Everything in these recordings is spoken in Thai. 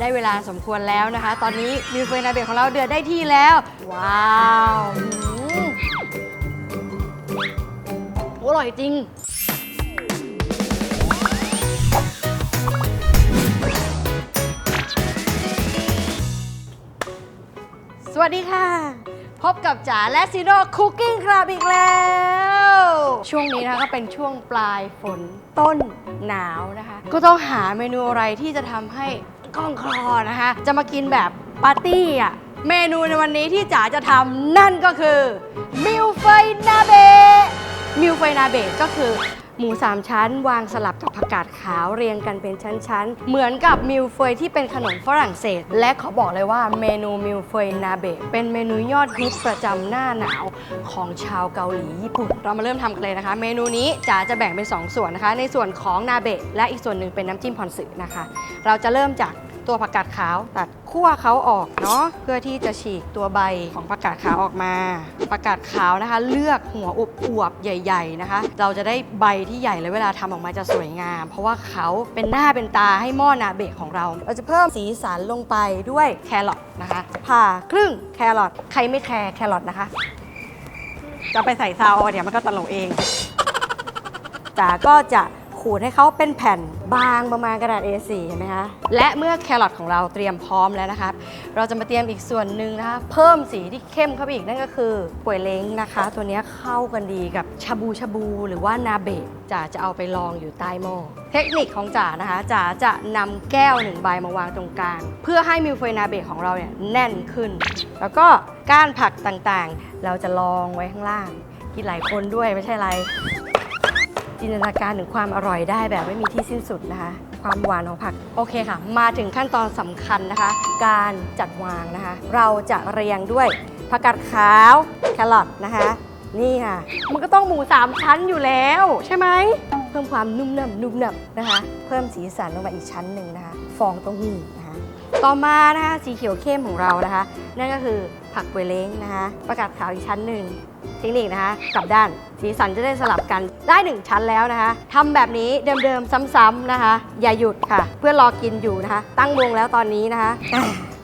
ได้เวลาสมควรแล้วนะคะ ตอนนี้มิวเฟยนาเบะของเราเดือดได้ที่แล้ว ว้าวอืมอร่อยจริง สวัสดีค่ะ พบกับจ๋าและซีโร่คุกกิ้งครับอีกแล้ว ช่วงนี้นะคะก็เป็นช่วงปลายฝนต้นหนาวนะคะ ก็ต้องหาเมนูอะไรที่จะทำให้ กล้องคลอนะคะ จะมากินแบบปาร์ตี้อะ เมนูในวันนี้ที่จ๋าจะทำนั่นก็คือมิลเฟยนาเบะมิลเฟยนาเบะก็คือ หมูสามชั้น วางสลับกับผักกาดขาวเรียงกันเป็นชั้นๆ เหมือนกับมิลเฟยที่เป็นขนมฝรั่งเศส และขอบอกเลยว่าเมนูมิลเฟยนาเบะเป็นเมนูยอดฮิตประจำหน้าหนาวของชาวเกาหลีญี่ปุ่น เรามาเริ่มทำกันเลยนะคะ เมนูนี้จ๋าจะแบ่งเป็น 2 ส่วนนะคะ ในส่วนของนาเบะและอีกส่วนหนึ่งเป็นน้ำจิ้มพอนสึนะคะ เราจะเริ่มจาก ตัวผักกาดขาวตัดขั้วเขาออกเนาะเพื่อที่จะฉีกตัวใบของผักกาดขาวออกมาผักกาดขาวนะคะ เลือกหัวอบอวบใหญ่ ๆนะคะ เราจะได้ใบที่ใหญ่และเวลาทำออกมาจะสวยงาม เพราะว่าเขาเป็นหน้าเป็นตาให้หม้อนาเบะของเรา เราจะเพิ่มสีสันลงไปด้วยแครอทนะคะผ่าครึ่งแครอทใครไม่แคร์แครอทนะคะ จะไปใส่ซาวเดี๋ยวมันก็ตลกเองจ๋าก็จะ ขูดให้เขาเป็นแผ่นบางประมาณกระดาษ A4 เห็นไหมคะและเมื่อแครอทของเราเตรียมพร้อมแล้วนะครับ เราจะมาเตรียมอีกส่วนหนึ่งนะคะ เพิ่มสีที่เข้มเข้าไปอีกนั่นก็คือป่วยเล้งนะคะ ตัวนี้เข้ากันดีกับชาบูชาบู หรือว่านาเบะจ๋าจะเอาไปลองอยู่ใต้หม้อเทคนิคของจ๋านะคะจ๋าจะนำแก้วหนึ่งใบมาวางตรงกลาง เพื่อให้มิลเฟยนาเบะของเราเนี่ยแน่นขึ้น แล้วก็ก้านผักต่างๆ เราจะลองไว้ข้างล่างกินหลายคนด้วยไม่ใช่ไร จินตนาการถึงความอร่อยได้แบบไม่มีที่สิ้นสุดนะคะ ความหวานของผักโอเคค่ะ มาถึงขั้นตอนสำคัญนะคะ การจัดวางนะคะ เราจะเรียงด้วยผักกาดขาวแครอทนะคะ นี่ค่ะ มันก็ต้องหมูสามชั้นอยู่แล้ว ใช่ไหม เพิ่มความนุ่มนำนุ่มนำนะคะ เพิ่มสีสันลงมาอีกชั้นหนึ่งนะคะ ฟองเต้าหู้ ต่อมานะคะสีเขียวเข้มของเรานะคะ นั่นก็คือผักเวเล้งนะคะ ประกาศขาวอีกชั้นหนึ่งเทคนิคนะคะกลับด้านสีสันจะได้สลับกันได้หนึ่งชั้นแล้วนะคะทำแบบนี้เดิมๆซ้ำๆนะคะ อย่าหยุดค่ะ เพื่อรอกินอยู่นะคะ ตั้งวงแล้วตอนนี้นะคะ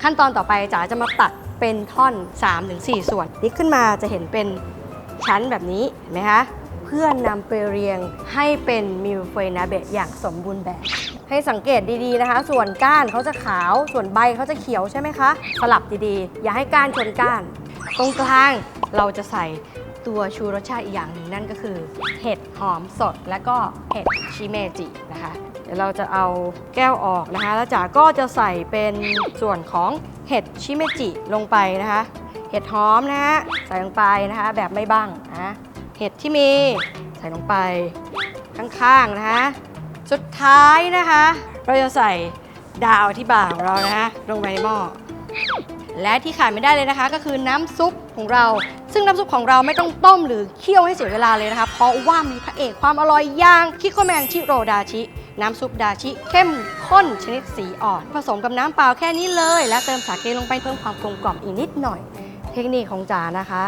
ขั้นตอนต่อไปจ๋าจะมาตัดเป็นท่อน 3-4 ส่วนพลิกขึ้นมาจะเห็นเป็นชั้นแบบนี้เห็นไหมคะเพื่อนำไปเรียงให้เป็นมิลเฟยนาเบะอย่างสมบูรณ์แบบ ให้สังเกตดีๆนะคะ ส่วนก้านเขาจะขาว ส่วนใบเขาจะเขียวใช่ไหมคะ สลับดีๆ อย่าให้ก้านชนก้าน ตรงกลางเราจะใส่ตัวชูรสชาติอีกอย่างหนึ่งนั่นก็คือ เห็ดหอมสดและก็เห็ดชิเมจินะคะเดี๋ยวเราจะเอาแก้วออกนะคะ แล้วจ๋าก็จะใส่เป็นส่วนของเห็ดชิเมจิลงไปนะคะ เห็ดหอมนะฮะใส่ลงไปนะคะ แบบไม่บ้างนะเห็ดที่มีใส่ลงไปข้างๆนะคะ สุดท้ายนะคะ เราจะใส่ดาวที่บ่าของเรานะคะลงไปในหม้อและที่ขาดไม่ได้เลยนะคะ ก็คือน้ำซุปของเรา ซึ่งน้ำซุปของเราไม่ต้องต้มหรือเคี่ยวให้เสียเวลาเลยนะคะ เพราะว่ามีพระเอกความอร่อยอย่างคิโคแมนชิโรดาชิ น้ำซุปดาชิ เข้มข้นชนิดสีอ่อน ผสมกับน้ำเปล่าแค่นี้เลย และเติมสาเกลงไปเพิ่มความกลมกล่อมอีกนิดหน่อย เทคนิคของจ๋านะคะ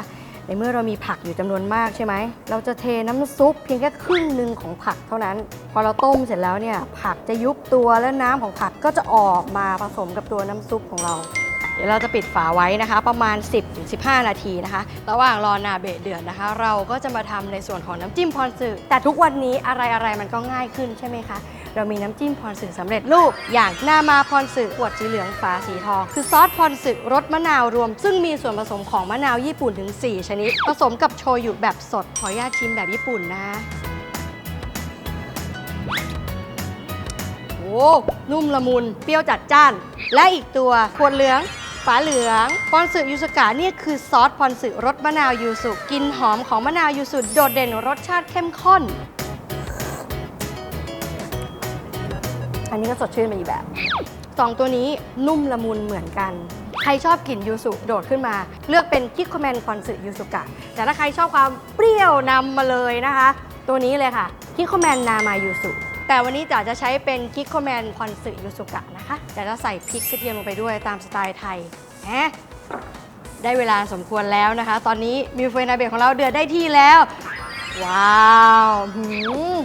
ในเมื่อเรามีผักอยู่จำนวนมากใช่ไหม เราจะเทน้ำซุปเพียงแค่ครึ่งหนึ่งของผักเท่านั้น พอเราต้มเสร็จแล้วเนี่ยผักจะยุบตัวและน้ำของผักก็จะออกมาผสมกับตัวน้ำซุปของเรา เดี๋ยวเราจะปิดฝาไว้นะคะ ประมาณ 10-15 นาทีนะคะ ระหว่างรอนาเบะเดือดนะคะ เราก็จะมาทำในส่วนของน้ำจิ้มพรสึแต่ทุกวันนี้อะไรๆมันก็ง่ายขึ้นใช่ไหมคะ เรามีน้ำจิ้มพรสึสำเร็จรูป อย่างนามาพรสึขวดสีเหลืองฝาสีทอง คือซอสพรสึรสมะนาวรวม ซึ่งมีส่วนผสมของมะนาวญี่ปุ่นถึง 4 ชนิด ผสมกับโชยุแบบสด ขออนุญาตชิมแบบญี่ปุ่นนะโอ้นุ่มละมุน เปรี้ยวจัดจ้าน และอีกตัวขวดเหลืองฝาเหลืองพรสึยูสุกะเนี่ยคือซอสพรสึรสมะนาวยูสุกินหอมของมะนาวยูสุโดดเด่นรสชาติเข้มข้น อันนี้ก็สดชื่นไปอีกแบบสองตัวนี้นุ่มละมุนเหมือนกัน ใครชอบกลิ่นยูสุโดดขึ้นมา เลือกเป็นคิโคแมนคอนสึยูสุกะ แต่ถ้าใครชอบความเปรี้ยวนำมาเลยนะคะ ตัวนี้เลยค่ะคิโคแมนนามายูสุแต่วันนี้จ๋าจะใช้เป็นคิโคแมนคอนสึยูสุกะนะคะแต่จะใส่พริกกระเทียมลงไปด้วยตามสไตล์ไทยแหมได้เวลาสมควรแล้วนะคะ ตอนนี้มิวเฟยนาเบะของเราเดือดได้ที่แล้ว ว้าวหืม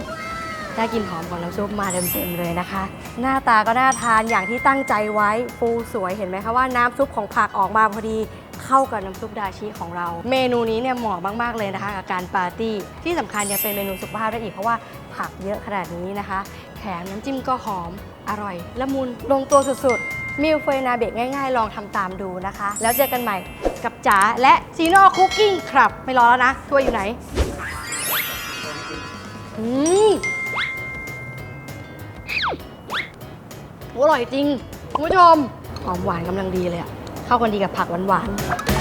ได้กลินหอมของน้ำซุปมาเต็มๆเลยนะคะ หน้าตาก็น่าทานอย่างที่ตั้งใจไว้ฟูสวยเห็นไหมคะว่าน้ำซุปของผักออกมาพอดีเข้ากับน้ำซุปดาชิของเรา เมนูนี้เนี่ยเหมาะมากๆเลยนะคะกับการปาร์ตี้ ที่สำคัญยังเป็นเมนูสุขภาพได้อีกเพราะว่าผักเยอะขนาดนี้นะคะ แถมน้ำจิ้มก็หอมอร่อยละมุนลงตัวสุดๆ มิลเฟยนาเบกง่ายๆ ลองทำตามดูนะคะ แล้วเจอกันใหม่กับจ๋าและซีโน่คุกกิ้งครับ ไม่รอแล้วนะถ้วยอยู่ไหนอืม อร่อยจริงคุณผู้ชมหอมหวานกำลังดีเลยอะเข้ากันดีกับผักหวานๆ